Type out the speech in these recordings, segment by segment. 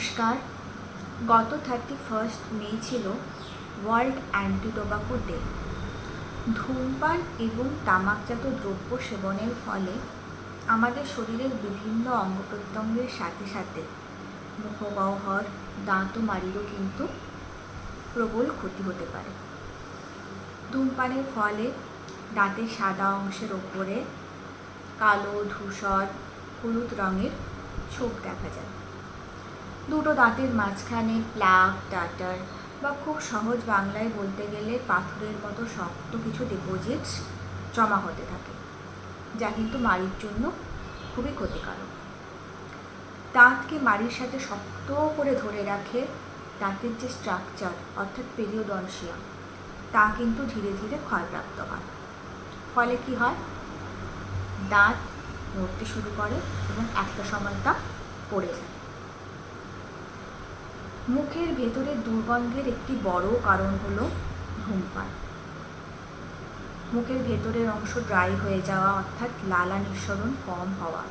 নমস্কার গত thirty first May ছিল ওয়ার্ল্ড অ্যান্টি টোবাকো ডে ধূমপান এবং তামাকজাত দ্রব্য সেবনের ফলে আমাদের শরীরের বিভিন্ন অঙ্গ প্রত্যঙ্গের সাথে সাথে মুখগহ্বর, দাঁত ও মাড়িরও কিন্তু প্রবল ক্ষতি হতে পারে। ধূমপানের ফলে দাঁতের সাদা অংশের ওপরে কালো ধূসর, হলুদ রঙের ছোপ দেখা যায়। দুটো দাঁতের মাঝখানে প্লাক টাটার বা খুব সহজ বাংলায় বলতে গেলে পাথরের মতো শক্ত কিছু ডিপোজিটস জমা হতে থাকে, যা কিন্তু মাড়ির জন্য খুবই ক্ষতিকারক। দাঁতকে মাড়ির সাথে শক্ত করে ধরে রাখে দাঁতের যে স্ট্রাকচার অর্থাৎ পেরিওডনশিয়াম তা কিন্তু ধীরে ধীরে ক্ষয়প্রাপ্ত হয়। ফলে কি হয়? দাঁত নড়তে শুরু করে এবং একটা সময় তা পড়ে যায়। মুখের ভেতরে দুর্গন্ধের একটি বড় কারণ হলো ধূমপান। মুখের ভেতরের অংশ ড্রাই হয়ে যাওয়া অর্থাৎ লালা নিঃসরণ কম হওয়া।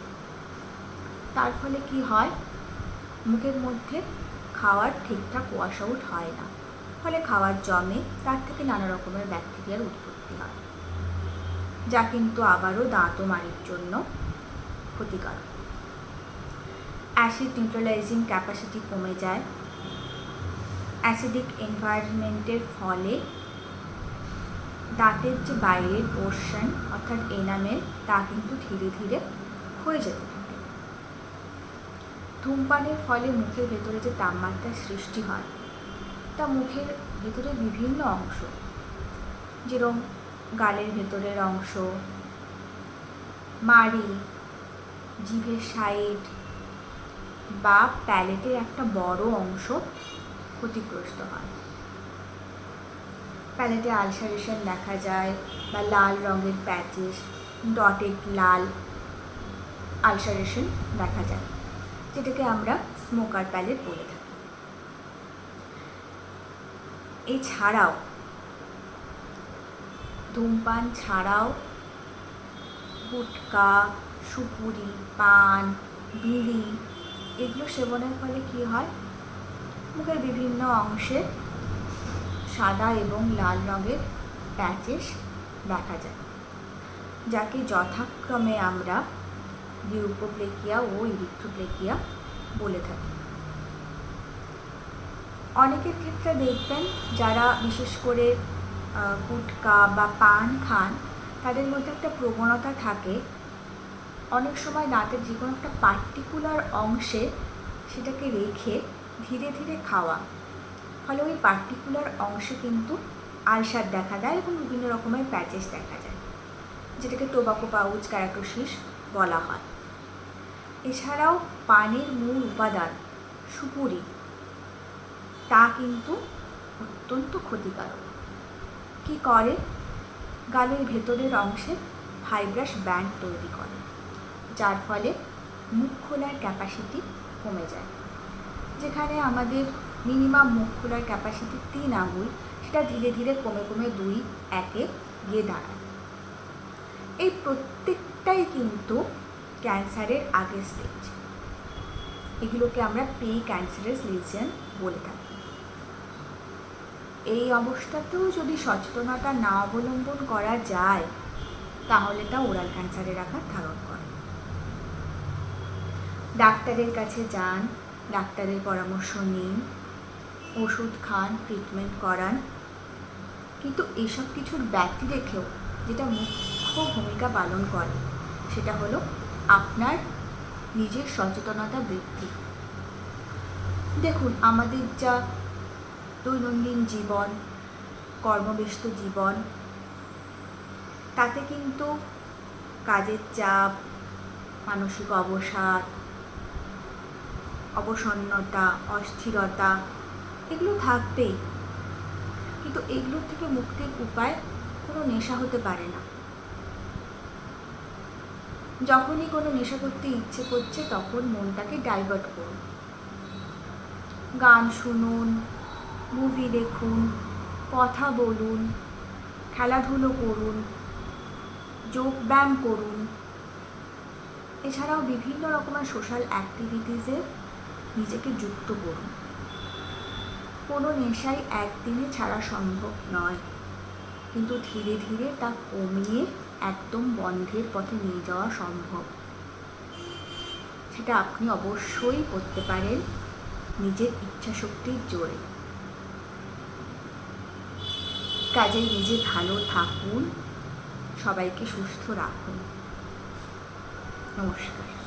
তার ফলে কি হয়? মুখের মধ্যে খাওয়ার ঠিকঠাক ওয়াশ আউট হয় না। ফলে খাওয়ার জমে, তার থেকে নানা রকমের ব্যাকটেরিয়ার উৎপত্তি হয়। যা কিন্তু আবারও দাঁত ও মাড়ির জন্য ক্ষতিকারক। অ্যাসিড নিউট্রালাইজিং ক্যাপাসিটি কমে যায়। অ্যাসিডিক এনভায়রনমেন্টের ফলে দাঁতের যে বাইরের পোর্শন অর্থাৎ এনামেল তা কিন্তু ধীরে ধীরে হয়ে যেতে থাকে। ধূমপানের ফলে মুখের ভেতরে যে তাপমাত্রার সৃষ্টি হয়, তা মুখের ভেতরে বিভিন্ন অংশ যেরকম গালের ভেতরের অংশ, মাড়ি, জিভের সাইড বা প্যালেটের একটা বড় অংশ ক্ষতিগ্রস্ত হয়। প্যালেটে আলসারেশন দেখা যায় বা লাল রঙের প্যাচেস, ডটেড লাল আলসারেশন দেখা যায়, যেটাকে আমরা স্মোকার প্যালেট বলে থাকি। এছাড়াও, ধূমপান ছাড়াও গুটকা, সুপুরি, পান, বিড়ি, এগুলো সেবনের ফলে কি হয়? মুখের বিভিন্ন অংশে সাদা এবং লাল রঙের প্যাচেস দেখা যায়, যাকে যথাক্রমে আমরা লিউকোপ্লেকিয়া ও ইরিথ্রোপ্লেকিয়া বলে থাকি। অনেকের ক্ষেত্রে দেখবেন যারা বিশেষ করে গুটকা বা পান খান, তাদের মধ্যে একটা প্রবণতা থাকে। অনেক সময় দাঁতের যে কোনো একটা পার্টিকুলার অংশে সেটাকে রেখে ধীরে ধীরে খাওয়া। ফলে ওই পার্টিকুলার অংশে কিন্তু আলসার দেখা দেয় এবং বিভিন্ন রকমের প্যাচেস দেখা যায়, যেটাকে টোবাকো পাউচ ক্যারাটোসিস বলা হয়। এছাড়াও পানের মূল উপাদান সুপুরি, তা কিন্তু অত্যন্ত ক্ষতিকারক। কি করে? গালের ভেতরের অংশে ফাইব্রাস ব্যান্ড তৈরি করে, যার ফলে মুখ খোলার ক্যাপাসিটি কমে যায়। যেখানে আমাদের মিনিমাম মুখ খোলার ক্যাপাসিটি তিন আঙুল, সেটা ধীরে ধীরে কমে কমে দুই, একে গিয়ে দাঁড়ায়। এই প্রত্যেকটাই কিন্তু ক্যান্সারের আগের স্টেজ এগুলোকে আমরা প্রি ক্যান্সারাস লিজিয়ান বলে থাকি। এই অবস্থাতেও যদি সচেতনতা না অবলম্বন করা যায়, তাহলে তা ওরাল ক্যান্সারের আঘাত ধারণ করে। ডাক্তারের কাছে যান ডাক্তারের পরামর্শ নিন, ওষুধ খান ট্রিটমেন্ট করান। কিন্তু এসব কিছুর ব্যক্তি রেখেও যেটা মুখ্য ভূমিকা পালন করে, সেটা হলো আপনার নিজের সচেতনতা বৃদ্ধি। দেখুন, আমাদের যা দৈনন্দিন জীবন, কর্মব্যস্ত জীবন, তাতে কিন্তু কাজের চাপ, মানসিক অবসাদ অবসন্নতা, অস্থিরতা, এগুলো থাকবেই। কিন্তু এগুলোর থেকে মুক্তির উপায় কোনো নেশা হতে পারে না। যখনই কোনো নেশা করতে ইচ্ছে করছে, তখন মনটাকে ডাইভার্ট করুন। গান শুনুন মুভি দেখুন, কথা বলুন, খেলাধুলো করুন যোগব্যায়াম করুন। এছাড়াও বিভিন্ন রকমের সোশ্যাল অ্যাক্টিভিটিসে নিজেকে যুক্ত করুন। কোনো নেশাই একদিনে ছাড়া সম্ভব নয়। কিন্তু ধীরে ধীরে তা কমিয়ে একদম বন্ধের পথে নিয়ে যাওয়া সম্ভব। সেটা আপনি অবশ্যই করতে পারেন। নিজের ইচ্ছাশক্তির জোরে। কাজে নিজে ভালো থাকুন। সবাইকে সুস্থ রাখুন। নমস্কার।